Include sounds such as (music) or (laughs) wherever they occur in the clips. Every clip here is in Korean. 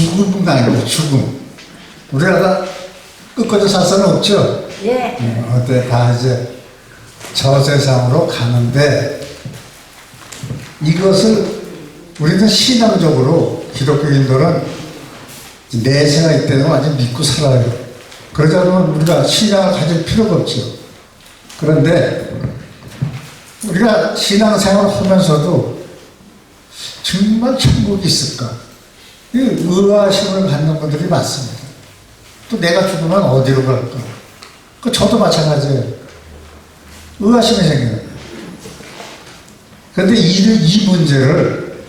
죽음은 아니고 죽음. 우리가 다 끝까지 살 수는 없죠. 예. 어, 어때 다 이제 저 세상으로 가는데 이것을 우리는 신앙적으로 기독교인들은 내세가 있다는 걸 완전 믿고 살아요. 그러지 않으면 우리가 신앙을 가질 필요가 없죠. 그런데 우리가 신앙생활을 하면서도 정말 천국이 있을까? 이 의아심을 갖는 분들이 많습니다. 또 내가 죽으면 어디로 갈까? 그 저도 마찬가지예요. 의아심이 생겨요. 그런데 이, 이 문제를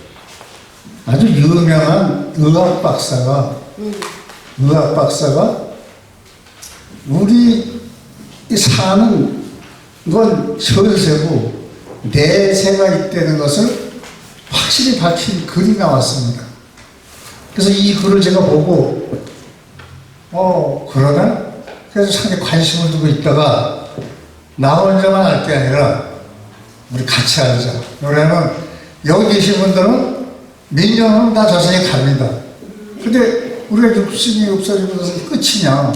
아주 유명한 의학 박사가 의학 박사가 우리 이 사는 건 현세고 내세가 있다는 것을 확실히 밝힌 글이 나왔습니다. 그래서 이 글을 제가 보고 어 그러나 그래서 상당히 관심을 두고 있다가 나 혼자만 알 게 아니라 우리 같이 알자. 왜냐면 여기 계신 분들은 몇 년은 다 저승에 갑니다. 근데 우리가 육신이 없어지고 나서 끝이냐.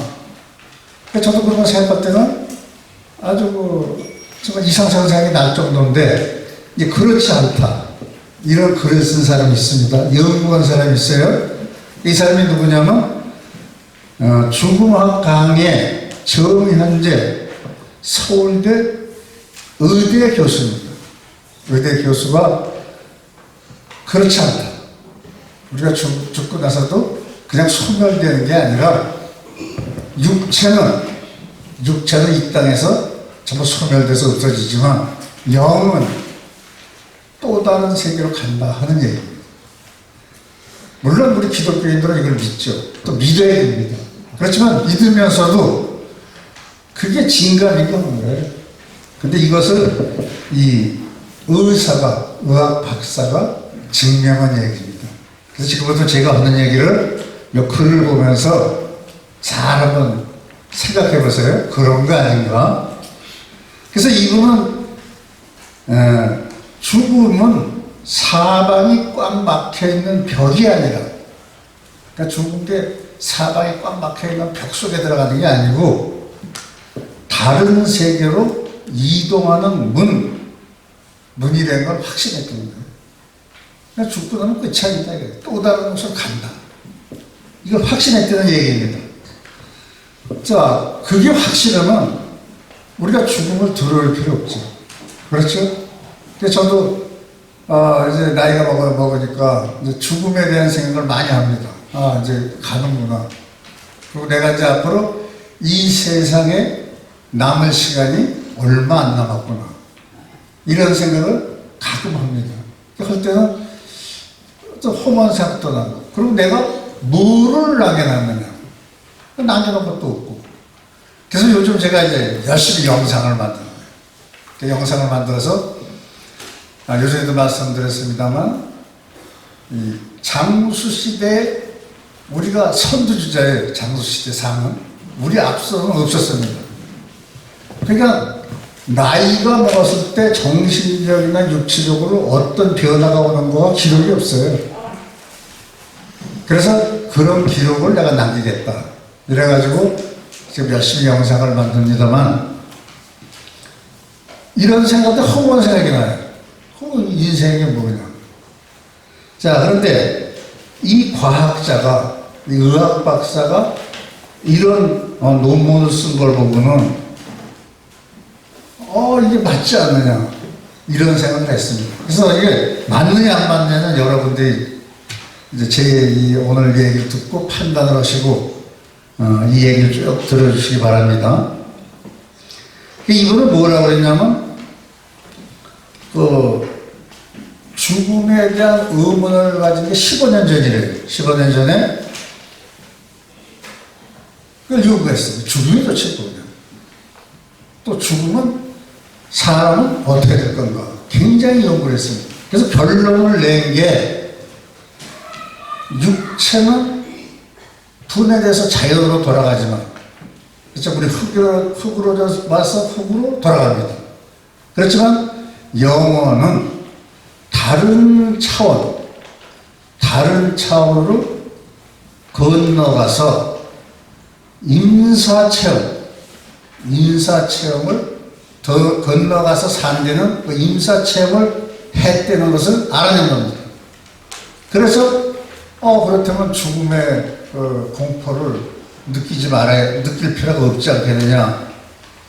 그래서 저도 그런 거 생각할 때는 아주 그 정말 생각이 날 정도인데 이제 그렇지 않다. 이런 글을 쓴 사람이 있습니다. 연구한 사람이 있어요. 이 사람이 누구냐면 어, 죽음학 강의 정현재 서울대 의대 교수입니다. 의대 교수가 그렇지 않다. 우리가 죽, 죽고 나서도 그냥 소멸되는 게 아니라 육체는 육체는 이 땅에서 전부 소멸돼서 없어지지만 영은 또 다른 세계로 간다 하는 얘기입니다. 물론 우리 기독교인들은 이걸 믿죠. 또 믿어야 됩니다. 그렇지만 믿으면서도 그게 진감이가 한 거예요. 근데 이것을 이 의사가, 의학 박사가 증명한 얘기입니다. 그래서 지금부터 제가 하는 얘기를 이 글을 보면서 잘 한번 생각해 보세요. 그런 거 아닌가? 그래서 이분은 에, 죽음은 사방이 꽉 막혀 있는 벽이 아니라, 그러니까 죽은 게 사방이 꽉 막혀 있는 벽 속에 들어가는 게 아니고, 다른 세계로 이동하는 문, 문이 된 걸 확신했던 거예요. 그러니까 죽고 나면 끝이 아니다. 또 다른 곳으로 간다. 이걸 확신했다는 얘기입니다. 자, 그게 확실하면 우리가 죽음을 두려울 필요 없죠. 그렇죠? 근데 저도 아, 이제 나이가 먹어, 먹으니까 이제 죽음에 대한 생각을 많이 합니다. 아, 이제 가는구나. 그리고 내가 이제 앞으로 이 세상에 남을 시간이 얼마 안 남았구나. 이런 생각을 가끔 합니다. 할 때는 또 험한 생각도 나고. 그리고 내가 뭐를 남겨놨느냐. 남겨놓은 것도 없고. 그래서 요즘 제가 이제 열심히 영상을 만드는 거예요. 그 영상을 만들어서 아, 요즘에도 말씀드렸습니다만 이 장수 시대 우리가 선두주자예요. 장수 시대 상은 우리 앞서는 없었습니다. 그러니까 나이가 먹었을 때 정신력이나 육체적으로 어떤 변화가 오는 거가 기록이 없어요. 그래서 그런 기록을 내가 남기겠다. 이래가지고 지금 열심히 영상을 만듭니다만 이런 생각도 허무한 생각이 나요. 허무 인생이 뭐냐. 자, 그런데 이 과학자가, 이 의학 박사가 이런 어, 논문을 쓴 걸 보고는 어, 이게 맞지 않느냐. 이런 생각을 했습니다. 그래서 이게 맞느냐, 안 맞느냐는 여러분들이 이제 제이 오늘 얘기를 듣고 판단을 하시고, 어, 이 얘기를 쭉 들어주시기 바랍니다. 이분은 뭐라고 했냐면, 그, 죽음에 대한 의문을 가진 게 15년 전이래요. 15년 전에 그걸 연구했어요. 죽음이 도대체 뭐냐. 또 죽음은 사람은 어떻게 될 건가. 굉장히 연구를 했습니다. 그래서 결론을 낸 게 육체는 분해돼서 자연으로 돌아가지만 그렇죠. 우리 흙으로, 흙으로 와서 흙으로 돌아갑니다. 그렇지만 영혼은 다른 차원, 다른 차원으로 건너가서 임사체험, 임사체험을 더 건너가서 산다는 그 임사체험을 했다는 것을 알아낸 겁니다. 그래서 어 그렇다면 죽음의 그 공포를 느끼지 말아야 느낄 필요가 없지 않겠느냐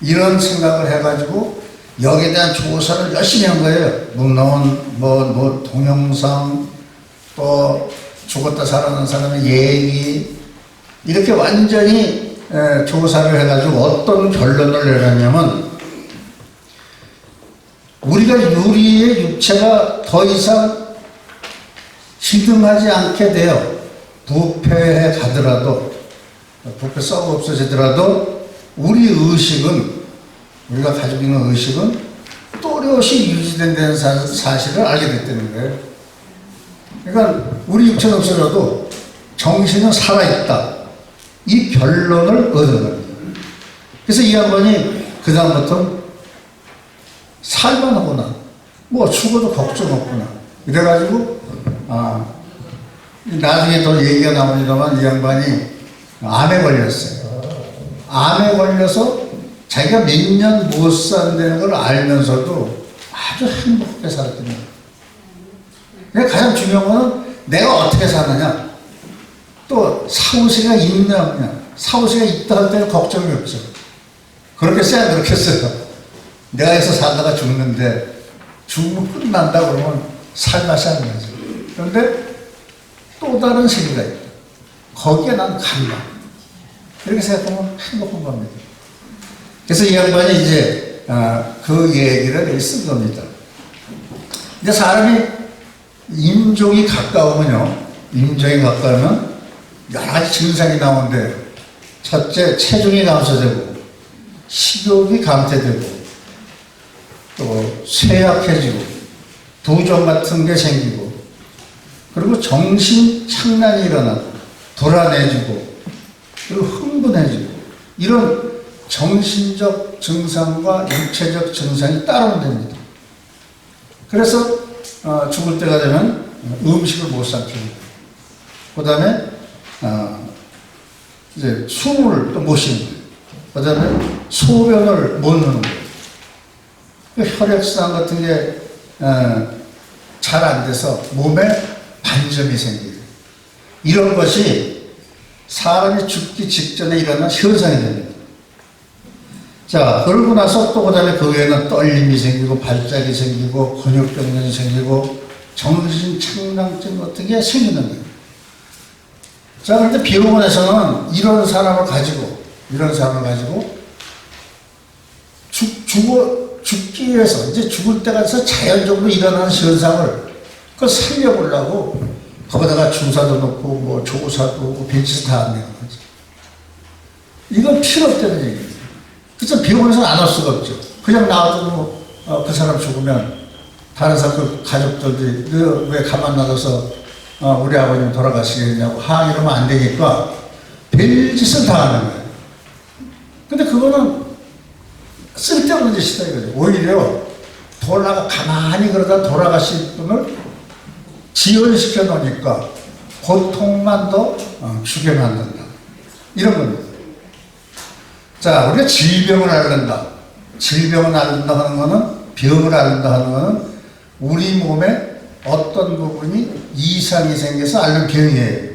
이런 생각을 해가지고 여기에 대한 조사를 열심히 한 거예요. 문헌, 뭐, 뭐 동영상, 또 죽었다 살아난 사람의 얘기 이렇게 완전히 에, 조사를 해가지고 어떤 결론을 내렸냐면 우리가 유리의 육체가 더 이상 희등하지 않게 돼요. 부패해 가더라도, 부패 썩어 없어지더라도, 우리 의식은, 우리가 가지고 있는 의식은 또렷이 유지된다는 사- 사실을 알게 됐다는 거예요. 그러니까 우리 육체는 없어져도 정신은 살아있다. 이 결론을 얻은 겁니다. 그래서 이 양반이 그 다음부터 살만 하구나. 뭐 죽어도 걱정 없구나. 이래가지고 아 나중에 또 얘기가 나옵니다만 이 양반이 암에 걸렸어요. 암에 걸려서 자기가 몇 년 못 산다는 걸 알면서도 아주 행복하게 살았던 거예요. 가장 중요한 거는 내가 어떻게 사느냐. 또 사후세가 있냐 없냐. 사후세가 있다 할 때는 걱정이 없죠. 그렇게 써야 그렇겠어요. 내가 해서 살다가 죽는데 죽으면 끝난다 그러면 살 맛이 안 나죠. 그런데 또 다른 세계가 있다. 거기에 난 갈라. 이렇게 생각하면 행복한 겁니다. 그래서 이 양반이 이제 아, 그 얘기를 쓴 겁니다. 근데 사람이 임종이 가까우면요, 임종이 가까우면 여러 가지 증상이 나오는데 첫째 체중이 감소되고 식욕이 감퇴되고 또 쇠약해지고 두종 같은 게 생기고 그리고 정신 착란이 일어나고 불안해지고 그리고 흥분해지고 이런 정신적 증상과 육체적 증상이 따라온답니다. 그래서 어, 죽을 때가 되면 음식을 못 삼키고 그 다음에 어, 이제 숨을 또 못 쉬는 거예요. 그 다음에 소변을 못 넣는 거예요. 그 혈액순환 같은 게 어, 잘안 돼서 몸에 반점이 생겨요. 이런 것이 사람이 죽기 직전에 일어난 현상이 됩니다. 자, 그러고 나서 또 그 다음에 그 외에는 떨림이 생기고 발작이 생기고 근육병변이 생기고 정신 착랑증 같은 게 생기는 거예요. 자, 그런데 비용원에서는 이런 사람을 가지고, 이런 사람을 가지고 죽, 죽어, 죽기 위해서, 이제 죽을 때가 돼서 자연적으로 일어나는 현상을 그걸 살려보려고 거기다가 주사도 넣고, 뭐, 조사도 하고, 벤치도 다 하는 거지. 이건 필요 없다는 얘기예요. 그래서 병원에서는 안할 수가 없죠. 그냥 나와도 뭐, 어, 그 사람 죽으면 다른 사람 그 가족들이 너왜 가만 놔둬서 어, 우리 아버님 돌아가시겠냐고 항의하면 안 되니까 별짓을 다 하는 거예요. 근데 그거는 쓸데없는 짓이다 이거죠. 오히려 돌아가 가만히 그러다 돌아가실 분을 지연시켜 놓으니까 고통만 더 어, 주게 만든다. 이런 겁니다. 자, 우리가 질병을 앓는다. 질병을 앓는다 하는 거는, 병을 앓는다 하는 거는 우리 몸에 어떤 부분이 이상이 생겨서 앓는 병이에요.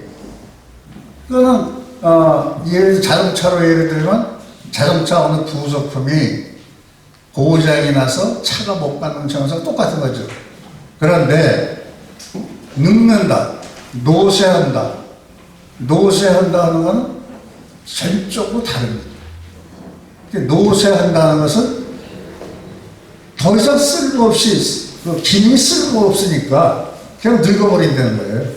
그거는, 어, 예를 자동차로 예를 들면 자동차 어느 부속품이 고장이 나서 차가 못 받는 증상 똑같은 거죠. 그런데, 늙는다, 노쇠한다, 노쇠한다 하는 거는 전적으로 다릅니다. 노쇠한다는 것은 더 이상 쓸모없이 그 기능이 쓸모없으니까 그냥 늙어버린다는 거예요.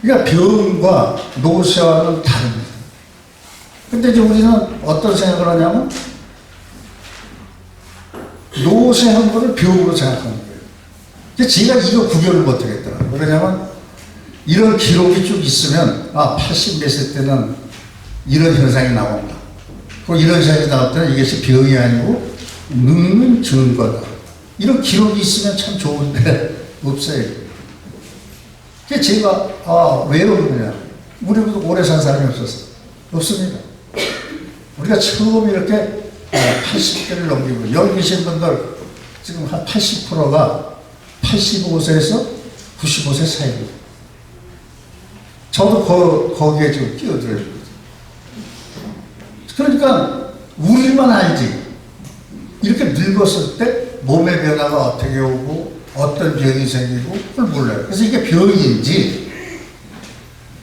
그러니까 병과 노쇠와는 다릅니다. 근데 이제 우리는 어떤 생각을 하냐면 노쇠한 거를 병으로 생각하는 거예요. 근데 제가 이거 구별을 못 하겠더라고요. 왜냐면 이런 기록이 쭉 있으면 아, 80몇세 때는 이런 현상이 나온다. 그 이런 나올 때는 이것이 병이 아니고 늙는 증거다. 이런 기록이 있으면 참 좋은데 (laughs) 없어요. 그래서 제가 아, 왜 그러냐. 우리보다 오래 산 사람이 없었어. 없습니다. 우리가 처음 이렇게 80대를 넘기고 여기 계신 분들 지금 한 80%가 85세에서 95세 사이입니다. 저도 거, 거기에 지금 끼어들어요. 그러니까 우리만 알지. 이렇게 늙었을 때 몸의 변화가 어떻게 오고 어떤 병이 생기고 그걸 몰라요. 그래서 이게 병인지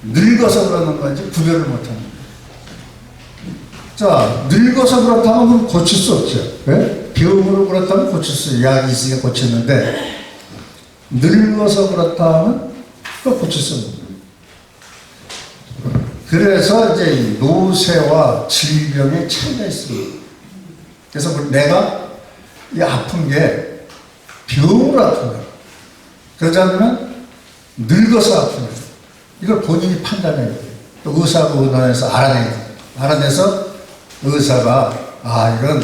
늙어서 그러는 건지 구별을 거예요. 자, 늙어서 그렇다면 그럼 고칠 수 없죠. 예? 병으로 그렇다면 고칠 수. 약이 있으니까 고치는데 늙어서 그렇다면 그거 고칠 수 없는. 그래서 이제 이 노쇠와 질병의 차이가 있습니다. 그래서 뭐 내가 이 아픈 게 병으로 아픈 거야. 그러지 않으면 늙어서 아픈 거야. 이걸 본인이 판단해야 돼. 또 의사하고 의논해서 알아내야 돼. 알아내서 의사가 아 이건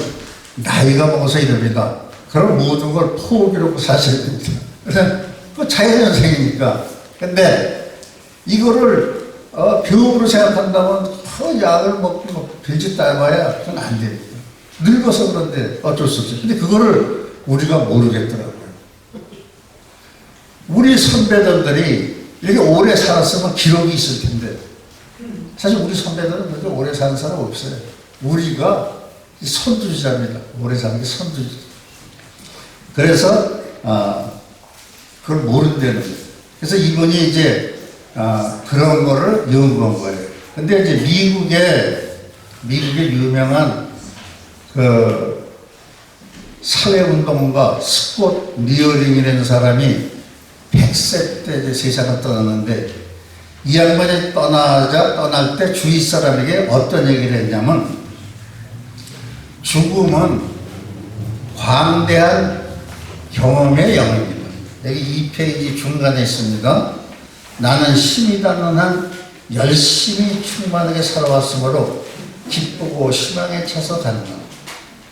나이가 먹어서 이럽니다. 그럼 모든 걸 포기하고 사셔야 됩니다. (laughs) 그래서 그 자연현상이니까. 근데 이거를 어, 병으로 생각한다면 그 약을 먹고 뭐 별짓 따봐야 그건 안 됩니다. 늙어서 그런데 어쩔 수 없죠. 근데 그거를 우리가 모르겠더라고요. 우리 선배들이 이렇게 오래 살았으면 기록이 있을 텐데 사실 우리 선배들은 그렇게 오래 사는 사람 없어요. 우리가 선두주자입니다. 오래 사는 게 선두주자. 그래서 아, 그걸 모른다는 거예요. 그래서 이분이 이제 아, 그런 거를 연구한 거예요. 근데 이제 미국에 미국의 유명한 그 사회운동가 스콧 리어링이라는 사람이 100세 때 세상을 떠났는데 이 양반이 떠나자 떠날 때 주위 사람에게 어떤 얘기를 했냐면 죽음은 광대한 경험의 영입니다. 여기 2페이지 중간에 있습니다. 나는 힘이다는 한 열심히 충만하게 살아왔으므로 기쁘고 희망에 차서 간다.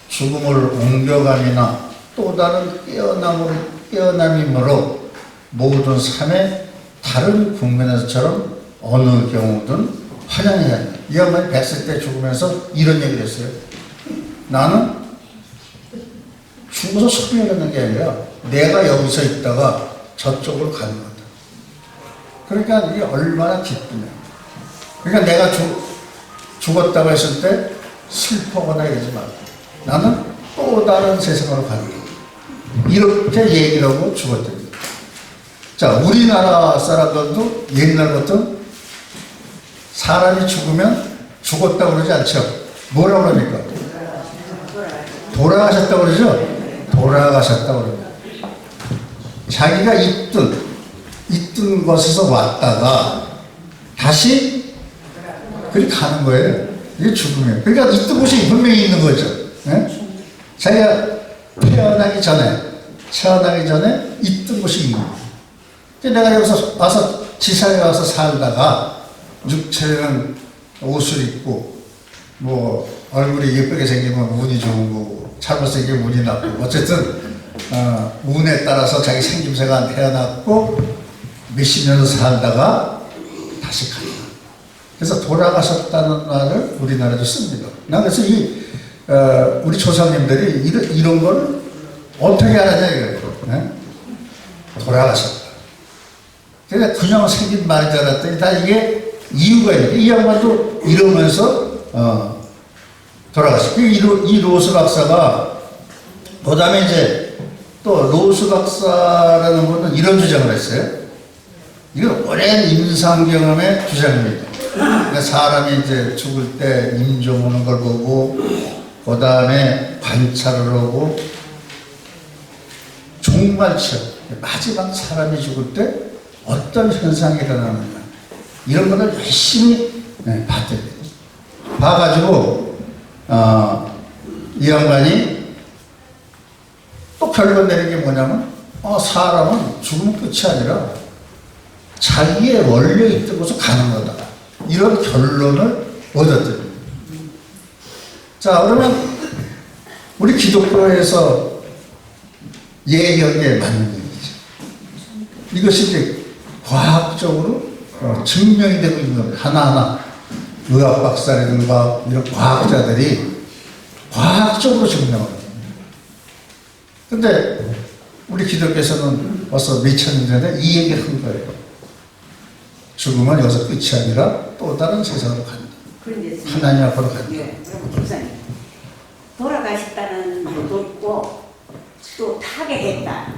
죽음을 옮겨감이나 또 다른 깨어남으로, 깨어남이므로 모든 삶의 다른 국면에서처럼 어느 경우든 환영해야 한다. 이 양반이 100세 때 죽으면서 이런 얘기를 했어요. 나는 죽어서 소멸하는 게 아니라 내가 여기서 있다가 저쪽으로 가는 거다. 그러니까 이게 얼마나 기쁘냐. 그러니까 내가 죽, 죽었다고 했을 때 슬퍼거나 이러지 말고 나는 또 다른 세상으로 가는 거다. 이렇게 얘기를 하고 죽었답니다. 자, 우리나라 사람들도 옛날부터 사람이 죽으면 죽었다고 그러지 않죠. 뭐라고 그럽니까? 돌아가셨다고 그러죠? 돌아가셨다고 그럽니다. 자기가 있던, 있던 곳에서 왔다가 다시 그리 가는 거예요. 이게 죽음이에요. 그러니까 있던 곳이 분명히 있는 거죠. 예? 자기가 태어나기 전에, 태어나기 전에 있던 곳이 있는 거예요. 내가 여기서 와서 지사에 와서 살다가 육체는 옷을 입고 뭐 얼굴이 예쁘게 생기면 운이 좋은 거고 잘못생기면 운이 나쁘고 어쨌든 어, 운에 따라서 자기 생김새가 태어났고 몇십 년을 살다가 다시 간다. 그래서 돌아가셨다는 말을 우리나라도 씁니다. 나 그래서 이 어, 우리 조상님들이 이런, 이런 걸 어떻게 알았냐 이거예요. 네? 돌아가셨다. 그러니까 그냥 생긴 말인 줄 알았더니 다 이게 이유가 있는데 이 양반도 이러면서 어, 돌아갔어요. 이, 로- 이 로스 박사가 그 다음에 이제 또 로스 박사라는 분은 이런 주장을 했어요. 이건 오랜 임상 경험의 주장입니다. 그러니까 사람이 이제 죽을 때 임종 오는 걸 보고 그 다음에 관찰을 하고 치 마지막 사람이 죽을 때 어떤 현상이 일어나는가 이런 것을 열심히 네, 봤대요. 봐가지고 어, 이 양반이 또 결론 내린 게 뭐냐면 어, 사람은 죽으면 끝이 아니라 자기의 원래 있던 곳으로 가는 거다. 이런 결론을 얻었답니다. 자, 그러면 우리 기독교에서 예견에 맞는 얘기죠. 이것이 이제 과학적으로 어, 증명이 되고 있는 겁니다. 하나하나 의학 박사라든가 이런 과학자들이 과학적으로 증명을 합니다. 근데 우리 기독교에서는 벌써 몇천 년 전에 이 얘기 한 거예요. 죽음은 여기서 끝이 아니라 또 다른 세상으로 간다. 하나님 앞으로 간다. 예, 그럼 목사님 돌아가셨다는 말도 있고 또 타계했다.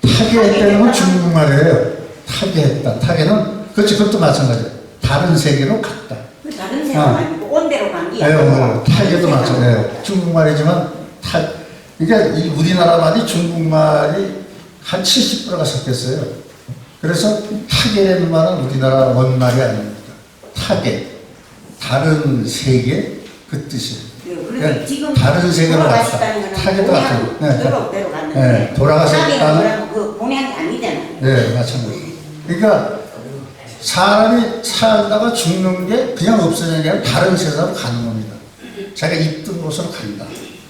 타계했다는 건 중국말이에요. 타계했다. 타계는 그렇지 그것도 마찬가지예요. 다른 세계로 갔다. 그 다른 세상 아. 아니고 온 데로 간 게. 아유, 아니고 뭐, 타계도 마찬가지예요. 중국말이지만 타 그러니까 이 우리나라 말이 중국말이 한 70%가 섞였어요. 그래서 타계라는 말은 우리나라 원말이 아닙니다. 타계. 다른 세계 그 뜻이에요. 그런데 지금 다른 세계로 갔다. 타계도. 네. 본향 대로 갔는데 네, 돌아가셨다는- 타계가 뭐라고 그 본향이 아니잖아요. 네, 마찬가지. 그러니까 사람이 살다가 죽는 게 그냥 없어지는 게 아니라 다른 세상으로 가는 겁니다. 자기가 있던 곳으로 간다.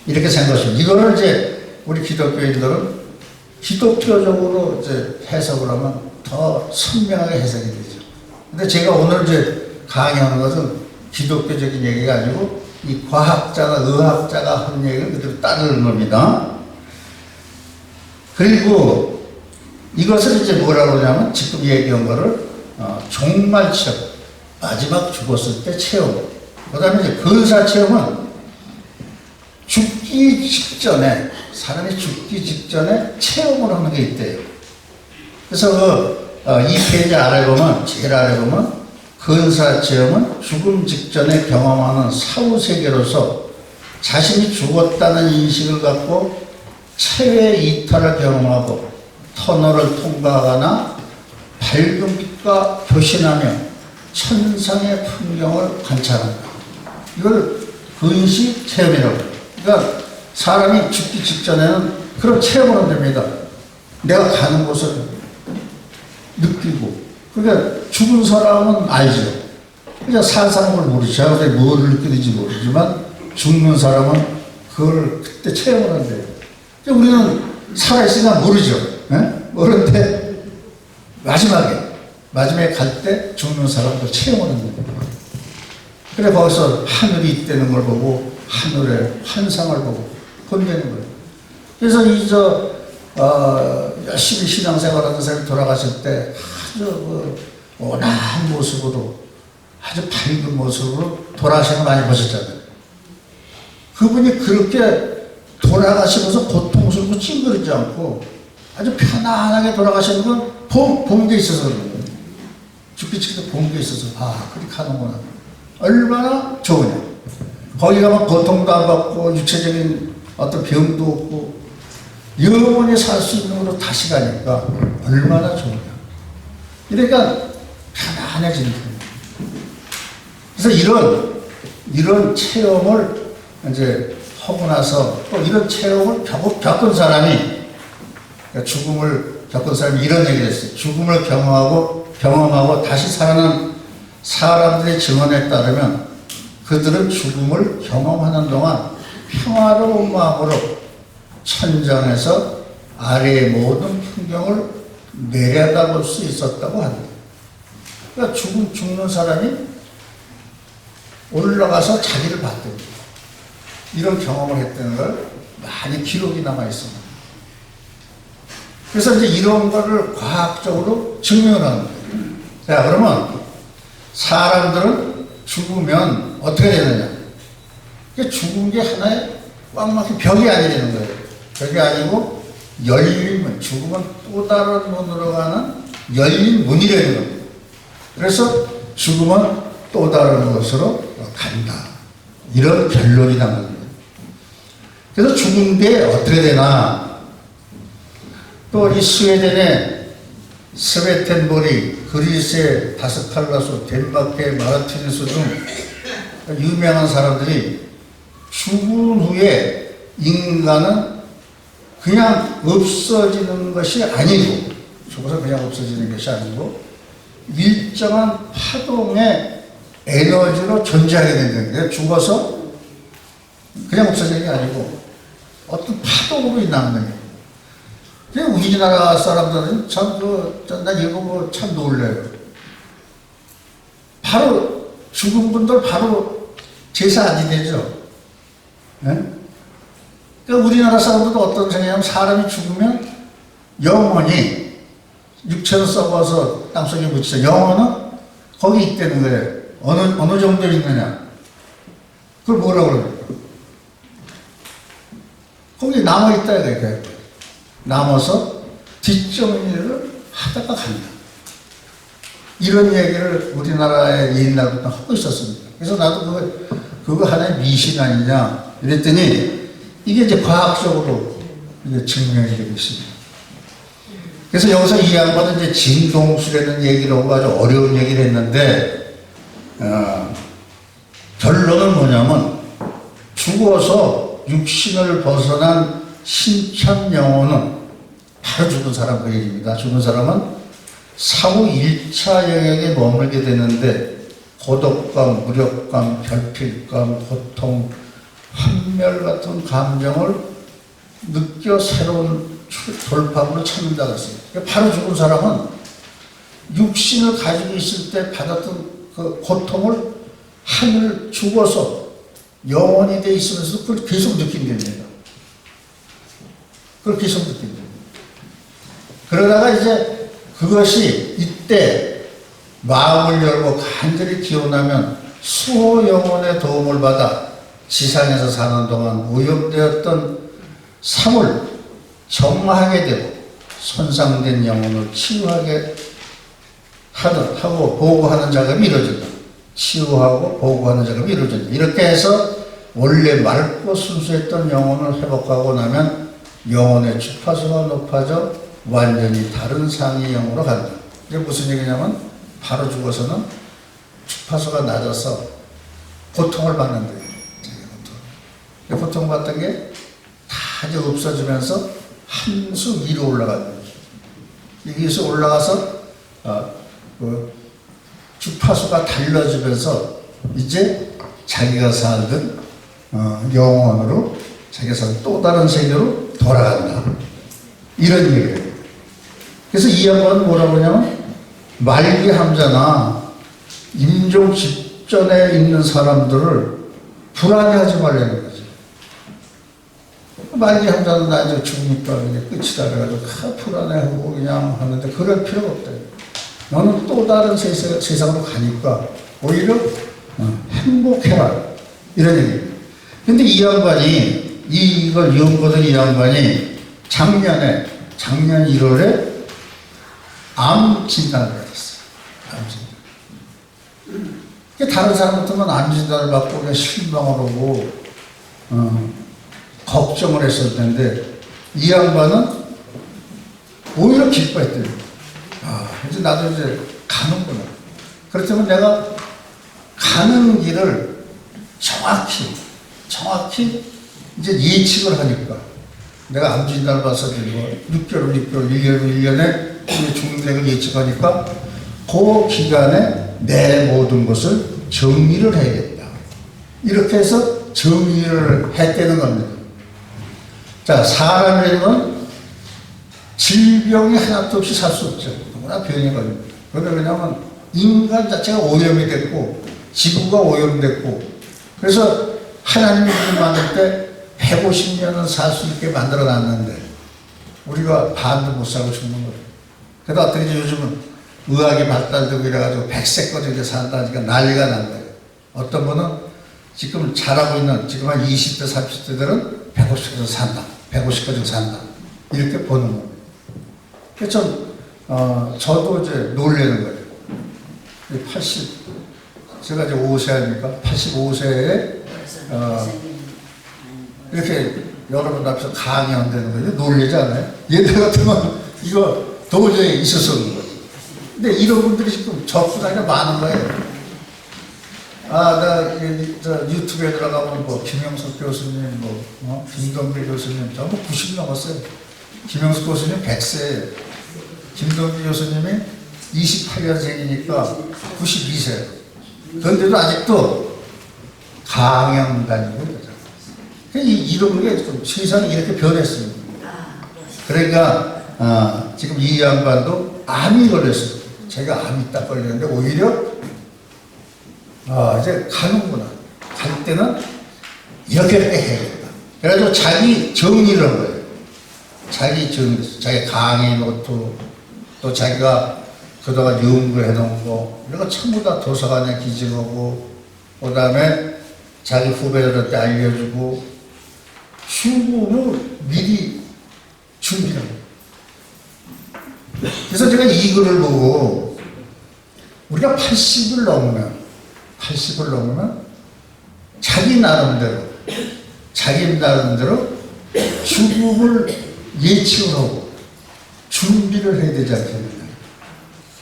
이렇게 생각하시면 이거를 이제 우리 기독교인들은 기독교적으로 이제 해석을 하면 더 선명하게 해석이 되죠. 근데 제가 오늘 이제 강의하는 것은 기독교적인 얘기가 아니고 이 과학자나 의학자가 한 얘기를 그대로 따르는 겁니다. 그리고 이것을 이제 뭐라고 그러냐면 지금 얘기한 거를 어, 종말 체험, 마지막 죽었을 때 체험. 그 다음에 이제 근사 체험은 죽기 직전에, 사람이 죽기 직전에 체험을 하는 게 있대요. 그래서 그, 어, 이 페이지 아래 보면, 제일 아래 보면, 근사 체험은 죽음 직전에 경험하는 사후 세계로서 자신이 죽었다는 인식을 갖고 체외 이탈을 경험하고 터널을 통과하거나 밝은 빛과 교신하며 천상의 풍경을 관찰한다. 이걸 근시 체험이라고. 그러니까 사람이 죽기 직전에는 그런 체험을 됩니다. 내가 가는 곳을 느끼고. 그러니까 죽은 사람은 알죠. 그냥 산 사람을 모르죠. 근데 뭐를 느끼는지 모르지만 죽는 사람은 그걸 그때 체험을 한대요. 근데 우리는 살아있으니까 모르죠. 예? 모르는데 마지막에 마지막에 갈 때 죽는 사람도 체험을 하는 거예요. 그래 거기서 하늘이 있다는 걸 보고 하늘의 환상을 보고 본다는 거예요. 그래서 이저 어, 열심히 신앙생활하는 사람이 돌아가실 때 아주 그 온화한 모습으로 아주 밝은 모습으로 돌아가시는 거 많이 보셨잖아요. 그분이 그렇게 돌아가시면서 고통스럽고 찡그리지 않고 아주 편안하게 돌아가시는 건 본, 본게 있어서 그런 거예요. 죽기 직전 본게 있어서, 아, 그렇게 하는구나. 얼마나 좋으냐. 거기 가면 고통도 안 받고, 육체적인 어떤 병도 없고, 영원히 살 수 있는 걸로 다시 가니까 얼마나 좋으냐. 그러니까 편안해지는 거예요. 그래서 이런, 이런 체험을 이제 하고 나서 또 이런 체험을 겪- 겪은 사람이 그러니까 죽음을 겪은 사람이 이런 얘기를 했어요. 죽음을 경험하고 경험하고 다시 살아난 사람들의 증언에 따르면 그들은 죽음을 경험하는 동안 평화로운 마음으로 천장에서 아래의 모든 풍경을 내려다볼 수 있었다고 합니다. 그러니까 죽은 죽는 사람이 올라가서 자기를 봤대요. 이런 경험을 했다는 걸 많이 기록이 남아 있습니다. 그래서 이제 이런 거를 과학적으로 증명을 하는 거예요. 자, 그러면 사람들은 죽으면 어떻게 되느냐? 죽은 게 하나의 꽉 막힌 벽이 아니라는 거예요. 벽이 아니고 열린 문, 죽으면 또 다른 문으로 가는 열린 문이라는 겁니다. 그래서 죽으면 또 다른 곳으로 간다. 이런 결론이 나는 거예요. 그래서 죽은 게 어떻게 되나? 또 이 스웨덴의 스베텐보리, 그리스의 바스칼라소, 덴마크의 마르티누스 등 유명한 사람들이 죽은 후에 인간은 그냥 없어지는 것이 아니고 죽어서 그냥 없어지는 것이 아니고 일정한 파동의 에너지로 존재하게 된다는 거예요. 죽어서 그냥 없어지는 게 아니고 어떤 파동으로 남는 거예요. 우리나라 사람들은 참, 그, 난 이거 보고 참 놀래요. 바로 죽은 분들 바로 제사 안 지내죠. 네? 그러니까 우리나라 사람들도 어떤 생각이냐면 사람이 죽으면 영혼이 육체로 썩어서 땅속에 묻히죠. 영혼은 거기 있다는 거예요. 어느, 어느 정도 있느냐. 그걸 뭐라고 그러냐. 거기 남아있다 이거예요. 남아서 뒷정리를 하다가 간다. 이런 얘기를 우리나라에 옛날부터 하고 있었습니다. 그래서 나도 그거, 그거 하나의 미신 아니냐. 이랬더니 이게 이제 과학적으로 이게 증명이 되고 있습니다. 그래서 여기서 이 양반은 이제 진동술이라는 얘기를 하고 아주 어려운 얘기를 했는데, 어, 결론은 뭐냐면 죽어서 육신을 벗어난 신천 영혼은 바로 죽은 사람 그 얘기입니다. 죽은 사람은 사후 1차 영역에 머물게 되는데 고독감, 무력감, 결핍감, 고통, 환멸 같은 감정을 느껴 새로운 출- 돌파구를 찾는다고 했어요. 그러니까 바로 죽은 사람은 육신을 가지고 있을 때 받았던 그 고통을 하늘 죽어서 영원히 돼 있으면서 그걸 계속 느낀답니다. 그걸 계속 느낀다. 그러다가 이제 그것이 이때 마음을 열고 간절히 기원하면 수호 영혼의 도움을 받아 지상에서 사는 동안 오염되었던 삶을 정화하게 되고 손상된 영혼을 치유하게 하는, 하고 보호하는 작업이 이루어진다. 치유하고 보호하는 작업이 이루어진다. 이렇게 해서 원래 맑고 순수했던 영혼을 회복하고 나면 영혼의 주파수가 높아져 완전히 다른 상의 영으로 간다. 이게 무슨 얘기냐면 바로 죽어서는 주파수가 낮아서 고통을 받는다. 고통. 고통받던 게 다 이제 없어지면서 한 수 위로 올라가는 거죠. 여기서 올라가서 어, 그 주파수가 달라지면서 이제 자기가 살던 어, 영혼으로 자기가 살던 또 다른 세계로 돌아간다. 이런 얘기예요. 그래서 이 양반은 뭐라고 하냐면 말기 함자나 임종 직전에 있는 사람들을 불안해하지 말라는 거죠. 말기 함자는 나 이제 죽으니까 그냥 끝이다 그래가지고 아, 불안해하고 그냥 하는데 그럴 필요가 없다. 너는 또 다른 세상, 세상으로 가니까 오히려 어, 행복해라. 이런 얘기예요. 근데 이 양반이 이걸 연구된 이 양반이 작년에 작년 1월에 암 진단을 받았어요. 암 진단. 다른 사람 같으면 암 진단을 받고 그냥 실망을 하고 어, 걱정을 했을 텐데 이 양반은 오히려 기뻐했대요. 아, 이제 나도 이제 가는구나. 그렇다면 내가 가는 길을 정확히, 정확히 이제 예측을 하니까 내가 암 진단을 받아서 뭐 6개월, 6개월, 1년, 1년에 죽는 걸 예측하니까 그 기간에 내 모든 것을 정리를 해야겠다. 이렇게 해서 정리를 했다는 겁니다. 자, 사람이라는 질병이 하나도 없이 살 수 없죠. 누구나 병이 걸립니다. 그런데 왜냐하면 인간 자체가 오염이 됐고, 지구가 오염됐고, 그래서 하나님이 우리를 만들 때 150년은 살 수 있게 만들어 놨는데, 우리가 반도 못 살고 죽는 거예요. 그래도 어떻게 이제 요즘은 의학이 발달되고 이래가지고 100세까지 이제 산다니까 난리가 난 거예요. 어떤 분은 지금 잘하고 있는 지금 한 20대, 30대들은 150까지 산다. 150까지 산다. 이렇게 보는 겁니다. 그래서 좀, 어, 저도 이제 놀라는 거예요. 80, 제가 이제 5세 아닙니까? 85세에 어, 이렇게 여러분 앞에서 강의한다는 거죠. 놀라지 않아요? 얘들 같으면 이거 도저히 있을 수 없는 거죠. 근데 이런 분들이 지금 접근하기가 많은 거예요. 아, 나, 이, 저, 유튜브에 들어가면 뭐, 김영석 교수님, 뭐, 어? 김동길 교수님, 전부 90 넘었어요. 김영석 교수님 100세예요. 김동길 교수님이 28년생이니까 92세예요. 그런데도 아직도 강연 다니고 그러죠. 이, 이런 게좀 세상이 이렇게 변했습니다. 그러니까, 아, 지금 이 양반도 암이 걸렸어요. 제가 암이 딱 걸렸는데 오히려 아, 이제 가는구나. 갈 때는 이렇게 해야겠다. 그래가지고 자기 정리를 한 거예요. 자기 정리, 자기 강의 노트, 또 자기가 그동안 연구해 놓은 거, 이런 거 전부 다 도서관에 기증하고, 그 다음에 자기 후배들한테 알려주고, 수고를 미리 준비를 해요. 그래서 제가 이 글을 보고, 우리가 80을 넘으면, 80을 넘으면, 자기 나름대로, 자기 나름대로 죽음을 예측을 하고 준비를 해야 되지 않겠느냐.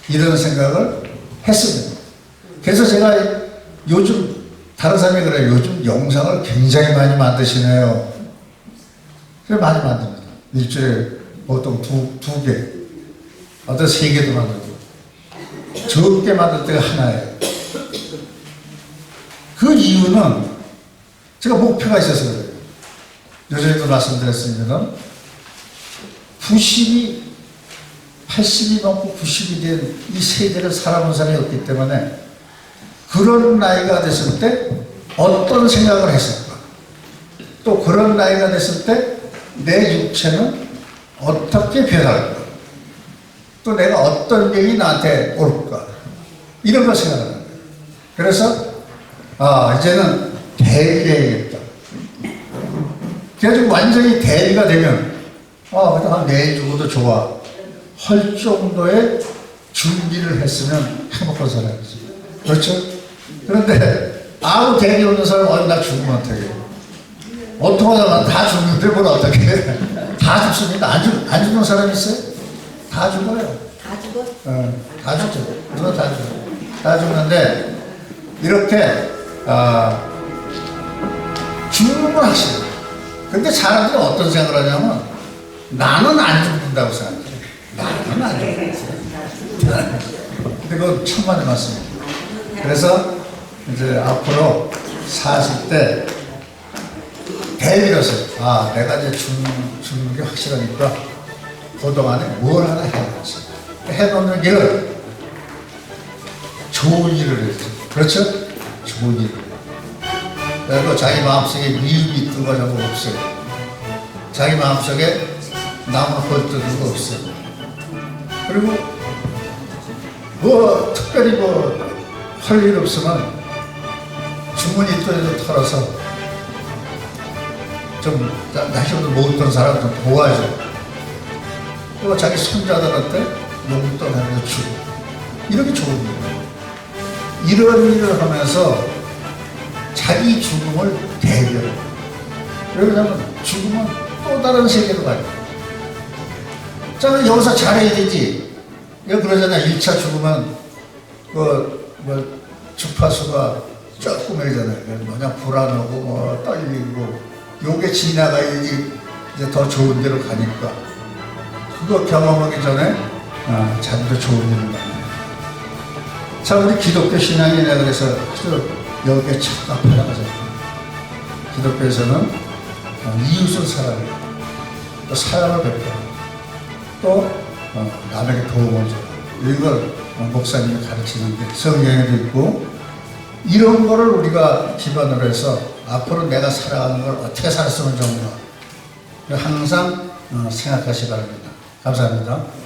이런 생각을 했습니다. 그래서 제가 요즘, 다른 사람이 그래요. 요즘 영상을 굉장히 많이 만드시네요. 그래, 많이 만듭니다. 일주일에 보통 두, 두 개, 어떤 세 개도 만들고, 적게 만들 때가 하나예요. 그 이유는 제가 목표가 있어서 그래요. 요즘에도 말씀드렸습니다만 90이 80이 넘고 90이 된 이 세대를 살아본 사람이 없기 때문에 그런 나이가 됐을 때 어떤 생각을 했을까? 또 그런 나이가 됐을 때 내 육체는 어떻게 변할까? 또 내가 어떤 일이 나한테 올까? 이런 걸 생각하는 거예요. 그래서 아 이제는 대비해야겠다. 그래가지고 완전히 대비가 되면 아 그냥 내일 죽어도 좋아 할 정도의 준비를 했으면 행복한 사람이지. 그렇죠? 그런데 아무 대비 없는 사람 어디 나 죽으면 어떡해. 어떡하다가 다 죽는데 뭘 어떻게 해. (laughs) 다 죽습니다. 안, 죽, 안 죽는 사람 있어요? 다 죽어요. 다 죽어? 어, 다 죽죠. 누가 다 죽어. 다 죽는데, 이렇게, 아, 죽는 건 확실해. 근데 사람들이 어떤 생각을 하냐면, 나는 안 죽는다고 생각해. 나는 안 죽는다. 근데 그건 천만의 말씀이에요. 그래서 이제 앞으로 사실 때 대비로서, 아, 내가 이제 죽는, 죽는 게 확실하니까, 그동안에 뭘 하나 해야지. 해놓는 길은 좋은 일을 했죠. 그렇죠? 일을. 그리고 자기 마음속에 미움이 있던 거 없어요. 자기 마음속에 남을 헐뜯는 거 없어요. 그리고 뭐 특별히 뭐 할 일 없으면 주머니 또에서 털어서 좀 나- 나이도 못던 사람 좀 도와줘. 또 자기 손자들한테 용돈 하나 주고 이렇게 좋은 일이에요. 이런 일을 하면서 자기 죽음을 대비해. 왜냐하면 죽으면 또 다른 세계로 가요. 자, 여기서 잘해야 되지. 이거 그러잖아. 1차 죽으면, 그, 뭐, 주파수가 조금이잖아요. 뭐냐, 불안하고, 뭐, 떨리고, 요게 지나가야지 이제 더 좋은 데로 가니까. 그거 경험하기 전에, 아, 자기도 좋은 일을. 자, 우리 기독교 신앙이라 그래서 여기에 생각합니다. 기독교에서는 어, 이웃을 사랑해요. 또 사랑을 베풀어요. 또 어, 남에게 도움을 줘요. 이걸 어, 목사님이 가르치는 게 성경에도 있고 이런 거를 우리가 기반으로 해서 앞으로 내가 살아가는 걸 어떻게 살았으면 좋은가 항상 어, 생각하시 기 바랍니다. 감사합니다.